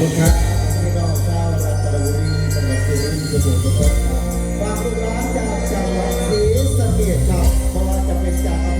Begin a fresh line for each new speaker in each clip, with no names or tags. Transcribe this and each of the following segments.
คุณครับ
พี่น้องชาวรัตนบุรีจังหวัดสุรินทร์ทุกคนทุกคนฝากลูกหลานจากจังหวัดศรีสะเกษครับเพราะว่าจะเป็นจาก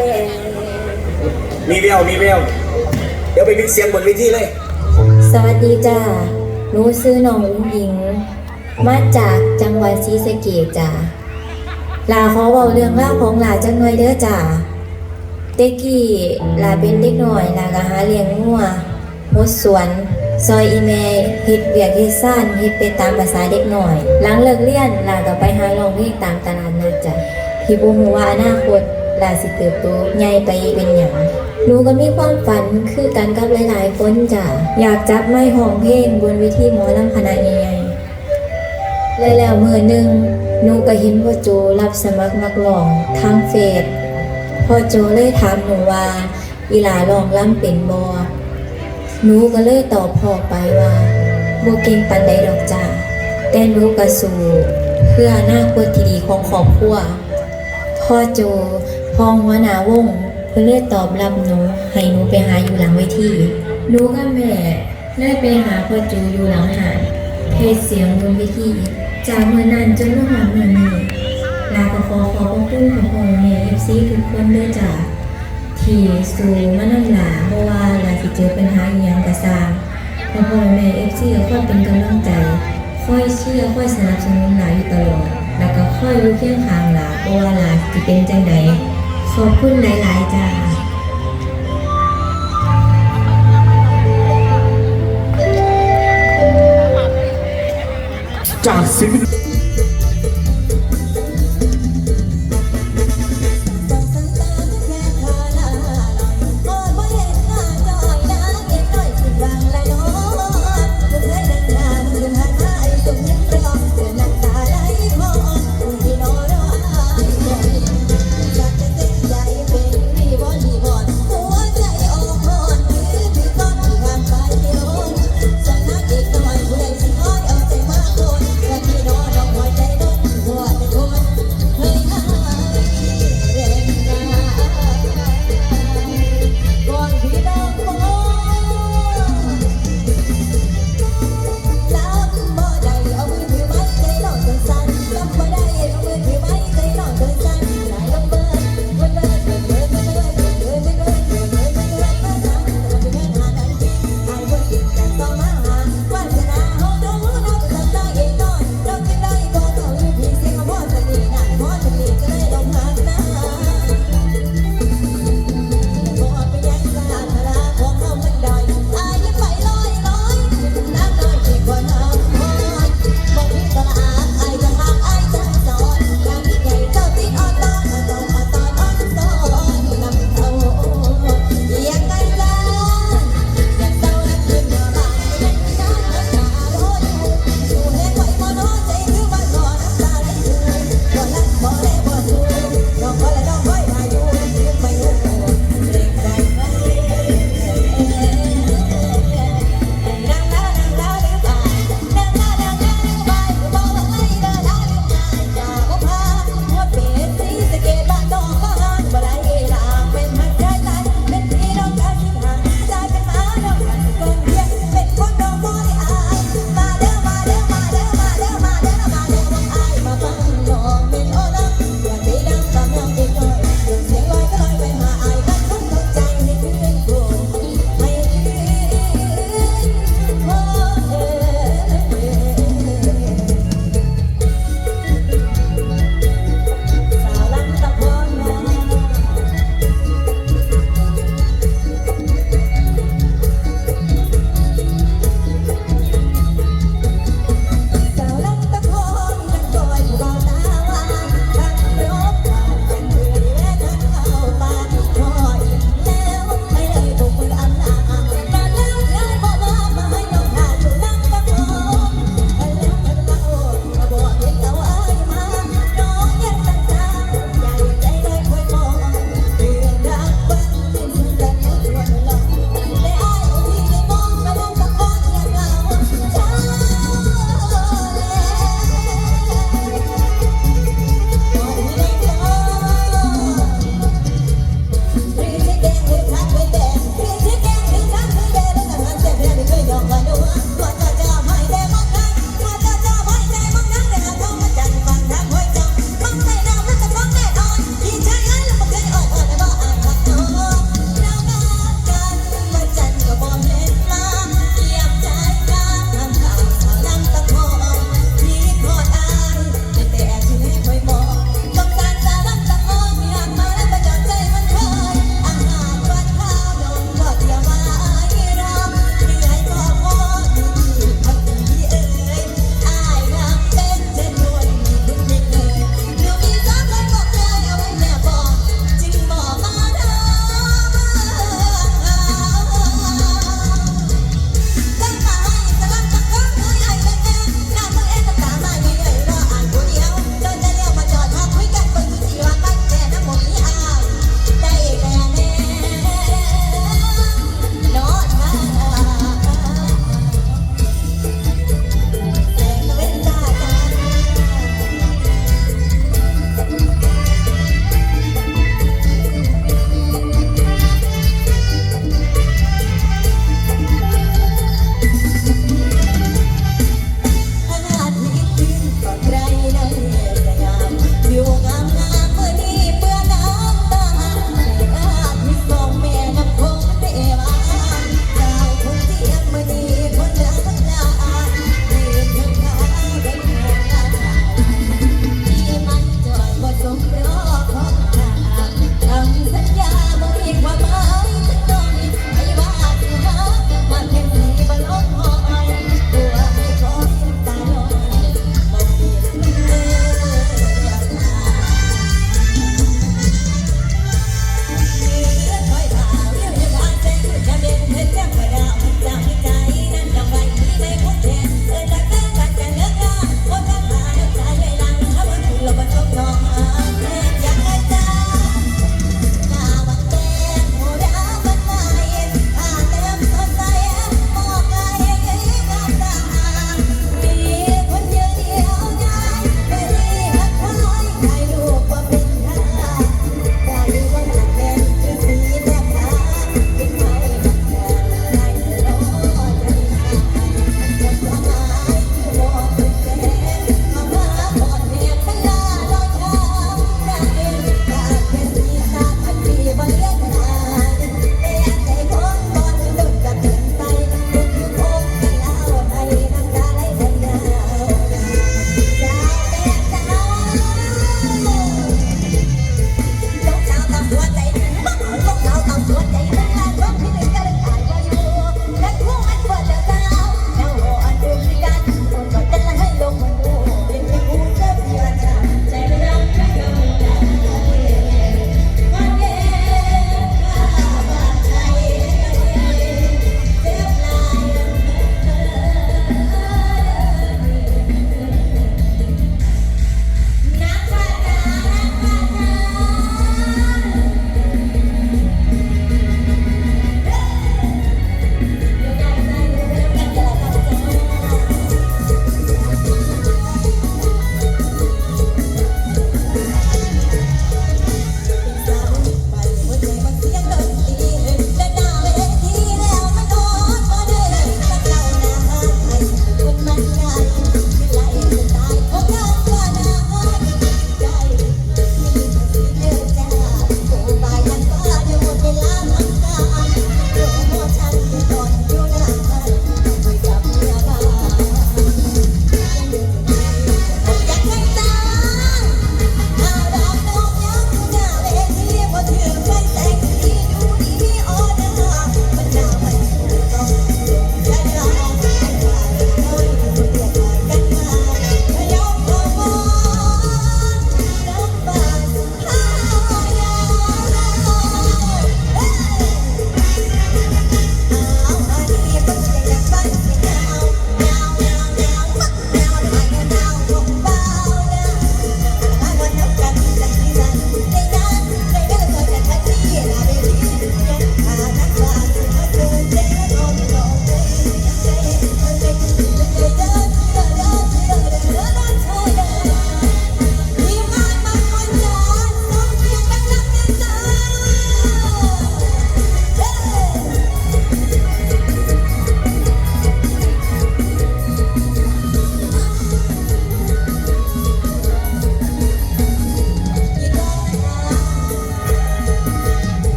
แดงมี
แววมีแว
วเดี๋ยวไปดึงเสียงบนเวทีเลย
สวัสดีจ้าหนูซื้อน้องหญิง มาจากจังหวัดศรีสะเกษจ้าลาขอเบาเรื่องเล่าของหลาจังหน่อยเด้อจ้าเด็กกี้ลาเป็นเด็กหน่อยลาก็หาเลี้ยงงัวหดสวนซอยอีเมเฮ็ดเวียกเฮ็ดซ่านเฮ็ดไปตามภาษาเด็กหน่อย หลังเลิกเรียนลาก็ไปหาร้องเพลงตามตลาดนัดจ้ะที่บ่ฮู้ว่าอนาคต ลาสิเติบโตใหญ่ไปเป็นหยังหนูก็มีความฝันคือกันกับหลายๆคนจ้ะอยากจับไม้ห้องเพลงบนเวทีหมอลำคณะใหญ่ๆและแล้วมือหนึ่งหนูก็เห็นพ่อโจรับสมัครนักร้องทางเฟซพ่อโจเลยถามหนูว่าอีหลาร้องล่ำเป็นบอหนูก็เลยตอบพ่อไปว่าบ่เก่งปันใดดอกจ้าแต่หนูก็สู้เพื่ออนาคตที่ดีของครอบครัวพ่อโจ พ่อหัวหน้าวงเพื่อเลยตอบรับหนูให้หนูไปหาอยู่หลังเวทีหนูกับแม่เลยไปหาพ่อโจอยู่หลังหานเทศเสียงบนเวทีจากเมื่อนั้นจนมาหอดเมื่อนี้ลาก็ขอขอบพระคุณของพ่อแม่เอฟซีทุกคนด้วยจ้ะที่สู่มานำหลาเพราะว่าลาสิเจอปัญหาอย่างกระซางพ่อพ่อแม่เอฟซีก็คอยเป็นกำลังใจค่อยเชื่อค่อยสนับสนุนหลาอยู่ตลอดแล้วก็ค่อยอยู่เคียงข้างหลาเพราะว่าหลาสิเป็นจังใด ขอบคุณหลาย ๆ จ้า
จากศิลปิน
อบ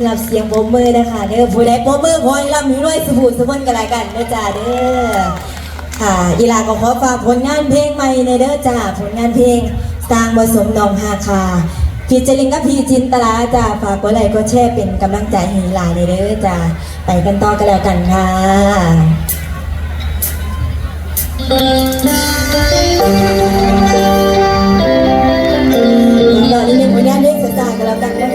ำหรับเสียงโบมเมอร์นะคะเด้อผู้ใดโบมเมอร์พอให้ร่ำให้รวยสุขสุนกันละกันเด้อจ้าเด้อค่ะอีลาก็ขอฝากผลงานเพลงใหม่ในเด้อจ้าผลงานเพลงสร้างผสมนองฮาคาพีเจริงกับพีจินตลาจ้าฝากกดไลค์กดแชร์เป็นกำลังใจให้อีลาในเด้อจ้าไปกันต่อกันแล้วกันค่ะตอนนี้เป็นผลงานเพลงสดๆกันแล้วกันนะ